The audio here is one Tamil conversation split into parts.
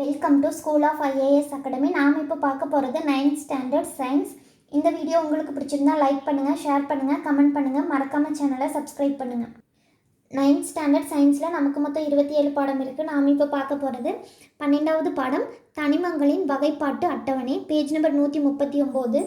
Welcome to school of IAS academy நாம் இப்போ பார்க்க போகிறது நைன்த் ஸ்டாண்டர்ட் சயின்ஸ் இந்த வீடியோ உங்களுக்கு பிடிச்சிருந்தா லைக் பண்ணுங்கள் ஷேர் பண்ணுங்கள் கமெண்ட் பண்ணுங்கள் மறக்காம சேனலை சப்ஸ்கிரைப் பண்ணுங்கள் நைன்த் ஸ்டாண்டர்ட் சயின்ஸில் நமக்கு மொத்தம் இருபத்தி ஏழு பாடம் இருக்குது நாம் இப்போ பார்க்க போகிறது பன்னெண்டாவது பாடம் தனிமங்களின் வகைப்பாட்டு அட்டவணை பேஜ் நம்பர் நூற்றி முப்பத்தி ஒம்பது.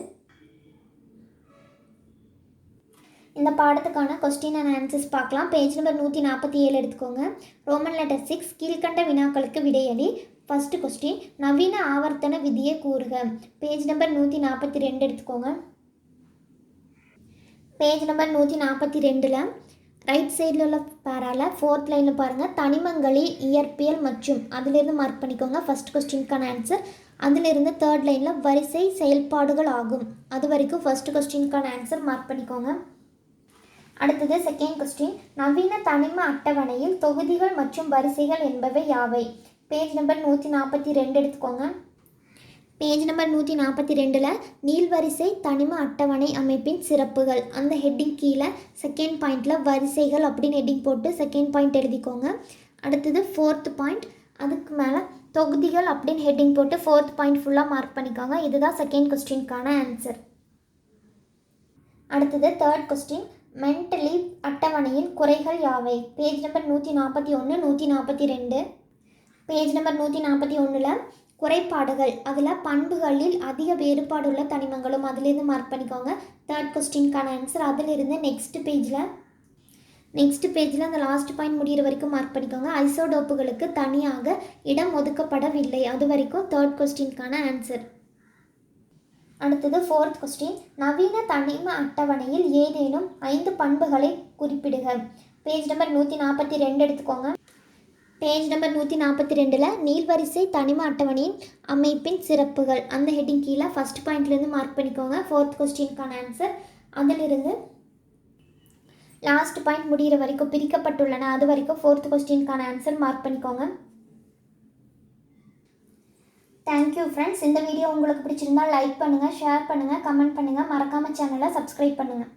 இந்த பாடத்துக்கான கொஸ்டின் அண்ட் ஆன்சர்ஸ் பார்க்கலாம். பேஜ் நம்பர் நூற்றி நாற்பத்தி ஏழு எடுத்துக்கோங்க. ரோமன் லெட்டர் சிக்ஸ் கீழ்கண்ட வினாக்களுக்கு விடையளி ஃபஸ்ட்டு கொஸ்டின் நவீன ஆவர்த்தன விதியை கூறுக. பேஜ் நம்பர் நூற்றி நாற்பத்தி ரெண்டு எடுத்துக்கோங்க. பேஜ் நம்பர் நூற்றி நாற்பத்தி ரெண்டில் ரைட் சைடில் உள்ள பேரால ஃபோர்த் லைனில் பாருங்கள் தனிமங்களில் இயற்பியல் மற்றும் அதிலிருந்து மார்க் பண்ணிக்கோங்க. ஃபஸ்ட் கொஸ்டினுக்கான ஆன்சர் அதிலிருந்து தேர்ட் லைனில் வரிசை செயல்பாடுகள் ஆகும். அது வரைக்கும் ஃபஸ்ட் கொஸ்டினுக்கான ஆன்சர் மார்க் பண்ணிக்கோங்க. அடுத்தது செகண்ட் கொஸ்டின் நவீன தனிம அட்டவணையில் தொகுதிகள் மற்றும் வரிசைகள் என்பவை யாவை? பேஜ் நம்பர் நூற்றி நாற்பத்தி ரெண்டு எடுத்துக்கோங்க. பேஜ் நம்பர் நூற்றி நாற்பத்தி ரெண்டில் நீள்வரிசை தனிம அட்டவணை அமைப்பின் சிறப்புகள். அந்த ஹெட்டிங் கீழே செகண்ட் பாயிண்டில் வரிசைகள் அப்படின்னு ஹெட்டிங் போட்டு செகண்ட் பாயிண்ட் எழுதிக்கோங்க. அடுத்தது ஃபோர்த் பாயிண்ட் அதுக்கு மேலே தொகுதிகள் அப்படின்னு ஹெட்டிங் போட்டு ஃபோர்த் பாயிண்ட் ஃபுல்லாக மார்க் பண்ணிக்கோங்க. இதுதான் செகண்ட் கொஸ்டினுக்கான ஆன்சர் அடுத்தது தேர்ட் கொஸ்டின் மென்டலி அட்டவணையின் குறைகள் யாவை? பேஜ் நம்பர் நூற்றி நாற்பத்தி ஒன்று நூற்றி நாற்பத்தி ரெண்டு. பேஜ் நம்பர் நூற்றி நாற்பத்தி ஒன்றில் குறைபாடுகள். அதில் பண்புகளில் அதிக வேறுபாடுள்ள தனிமங்களும் அதுலேருந்து மார்க் பண்ணிக்கோங்க. தேர்ட் கொஸ்டின்கான ஆன்சர் அதிலிருந்து நெக்ஸ்ட் பேஜில் நெக்ஸ்ட் பேஜில் அந்த லாஸ்ட் பாயிண்ட் முடிகிற வரைக்கும் மார்க் பண்ணிக்கோங்க. ஐசோடோப்புகளுக்கு தனியாக இடம் ஒதுக்கப்படவில்லை. அது வரைக்கும் தேர்ட் கொஸ்டின்கான ஆன்சர் அடுத்தது ஃபோர்த் கொஸ்டின் நவீன தனிம அட்டவணையில் ஏதேனும் ஐந்து பண்புகளை குறிப்பிடுக. பேஜ் நம்பர் நூற்றி நாற்பத்தி ரெண்டு எடுத்துக்கோங்க. பேஜ் நம்பர் நூற்றி நாற்பத்தி ரெண்டில் நீள்வரிசை தனிம அட்டவணையின் அமைப்பின் சிறப்புகள். அந்த ஹெட்டிங் கீழே ஃபஸ்ட் பாயிண்ட்லேருந்து மார்க் பண்ணிக்கோங்க. ஃபோர்த் கொஸ்டினுக்கான ஆன்சர் அதிலிருந்து லாஸ்ட் பாயிண்ட் முடிகிற வரைக்கும் பிரிக்கப்பட்டுள்ளன. அது வரைக்கும் ஃபோர்த் கொஸ்டினுக்கான ஆன்சர் மார்க் பண்ணிக்கோங்க. தேங்க்யூ ஃப்ரெண்ட்ஸ் இந்த வீடியோ உங்களுக்கு பிடிச்சிருந்தா லைக் பண்ணுங்கள் ஷேர் பண்ணுங்கள் கமெண்ட் பண்ணுங்கள் மறக்காமல் சேனலை சப்ஸ்கிரைப் பண்ணுங்கள்